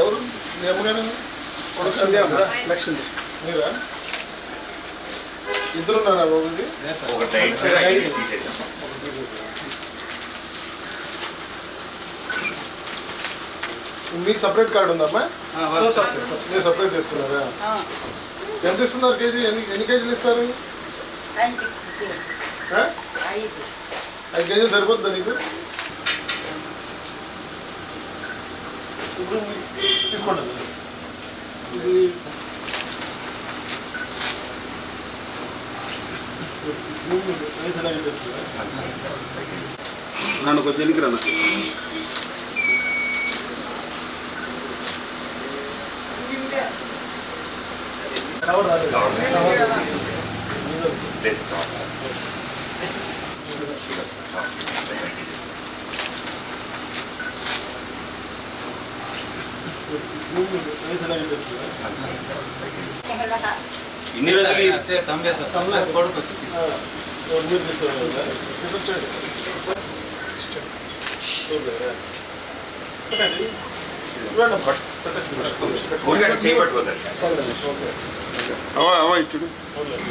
ఎవరు? మీరా? ఇద్దరు ఉన్నారా బాబుది మీకు సపరేట్ కార్డు ఉందమ్మా? మీరు సపరేట్ చేస్తున్నారా? ఎంత ఇస్తున్నారు కేజీ? ఎన్ని ఎన్ని కేజీలు ఇస్తారు? ఐదు కేజీలు సరిపోతుందా నీకు? ఇప్పుడు తీసుకోండి? నన్ను కొంచెం ఎన్నికి రన్నా కవర్ రాలేదు. ప్లేస్ రైస్ ఎలాగ చేస్తున్నారా? ఇన్ని రోజులు ఆ, ఎవరు మీరు తీసుకోవాలి కదా? చూపించండి. చూడలేరా? పెట్టండి. ఇవ్వండి అమ్మా. పెట్టండి. ఊరికట్ట చేపట్టుకోదండి పర్లేదు. ఓకే. అవా అవా ఇచ్చుడు పర్లేదు.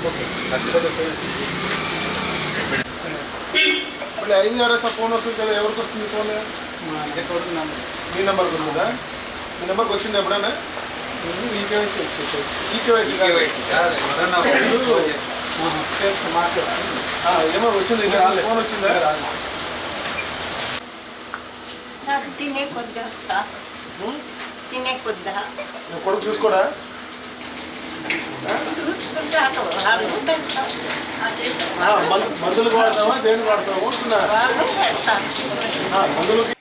ఓకే. పెట్టండి. మళ్ళీ ఐవీఆర్ఎస్ ఆ ఫోన్ వస్తుంది కదా ఎవరికి వస్తుంది ఫోన్ మీ నెంబర్కి వస్తుందా మీ నెంబర్కి వచ్చింది ఎప్పుడైనా? ఈ కేవైసీ ఈ కేవైసీ ఏమో వచ్చింది ఇంకా ఫోన్ వచ్చిందా నాకు తినే కొద్ది వచ్చా ఉం? తినే కొద్దా? నీ కొడుకు చూసుకోడా? చూసుకుంటాను వాళ్ళు పెడతారు ఆ, మందు- మందులకు వాడతావా దేనికి వాడతావా? మందులకి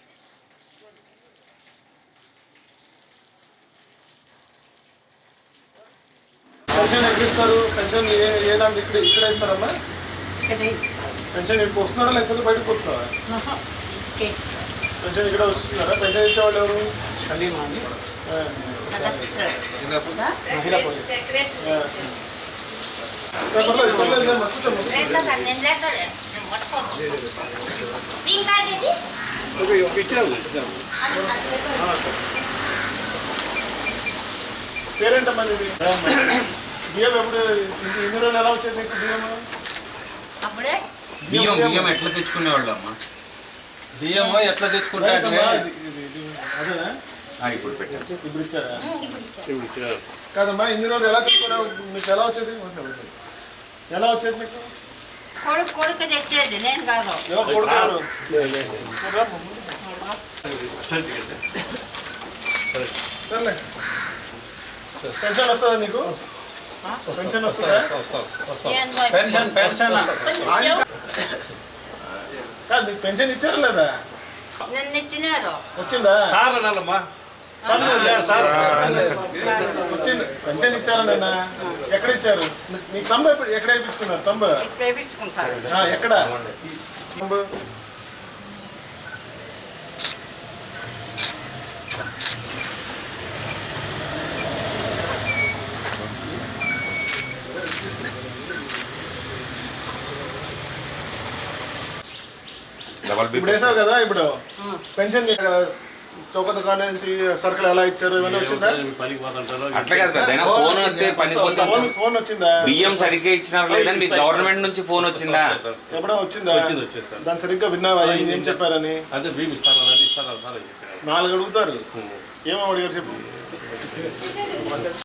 పెన్షన్ ఎక్కడ ఇస్తారు? పెన్షన్ ఏ ఏ దాంట్లో ఇక్కడ ఇక్కడ ఇస్తారమ్మా పెన్షన్ ఇక్కడ వస్తున్నారా లేకపోతే బయటకు పోతున్నారా? ఓకే పెన్షన్ ఇక్కడ వస్తున్నారా? పెన్షన్ ఇచ్చేవాళ్ళు ఎవరు. మహిళా పోలీస్. పేరేంటమ్మా బియ్యం ఎప్పుడు ఇన్ని- రోజులు ఎలా వచ్చేది నీకు బియ్యం? అప్పుడే? బియ్యం బియ్యం ఎట్లా తెచ్చుకునేవాళ్ళు అమ్మా? బియ్యం. ఎట్లా తెచ్చుకుంటా అదేనా ఆ, ఇప్పుడు పెట్టారు ఇప్పుడు ఇచ్చారా? ఉం, ఇప్పుడు ఇచ్చారు. కాదమ్మా ఇన్ని రోజులు ఎలా తీసుకున్నావు మీకు ఎలా వచ్చేది. ఎలా వచ్చేది మీకు కొడుకు కొడుకు తెచ్చేది నేను కాదు. వస్తుందా నీకు? పెన్షన్ వస్తుందా పెన్షన్ పెన్షన్ కాదు పెన్షన్ ఇచ్చారా లేదా నిన్న ఇచ్చినారు వచ్చిందా సార్ అనాలమ్మా వచ్చింది పెన్షన్ ఇచ్చారా నిన్న ఎక్కడ ఇచ్చారు నీ- నీ తంబ ఎక్కడ వేయించుకున్నారు తంబ ఎక్కడ తంబ ఇప్పుడు వేసావు కదా ఇప్పుడు. పెన్షన్ చౌక దుకాణం నుంచి సరుకులు ఎలా ఇచ్చారు ఇవన్నీ వచ్చిందా? అట్లా కాదు పెద్ద ఫోన్ వస్తే పని ఫోన్ పోతుంది ఫోన్ వచ్చిందా? బియ్యం సరిగ్గా ఇచ్చినారు లేదని మీకు గవర్నమెంట్ నుంచి ఫోన్ వచ్చిందా? ఎప్పుడో వచ్చిందా? వచ్చింది, వచ్చింది సార్. దాన్ని సరిగ్గా విన్నావా? ఏం చెప్పారని? అదే భీమ్ ఇస్తాను అది ఇస్తాను సార్ అని చెప్పారు. నాలుగు అడుగుతారు. ఏమో అడిగారు చెప్పు.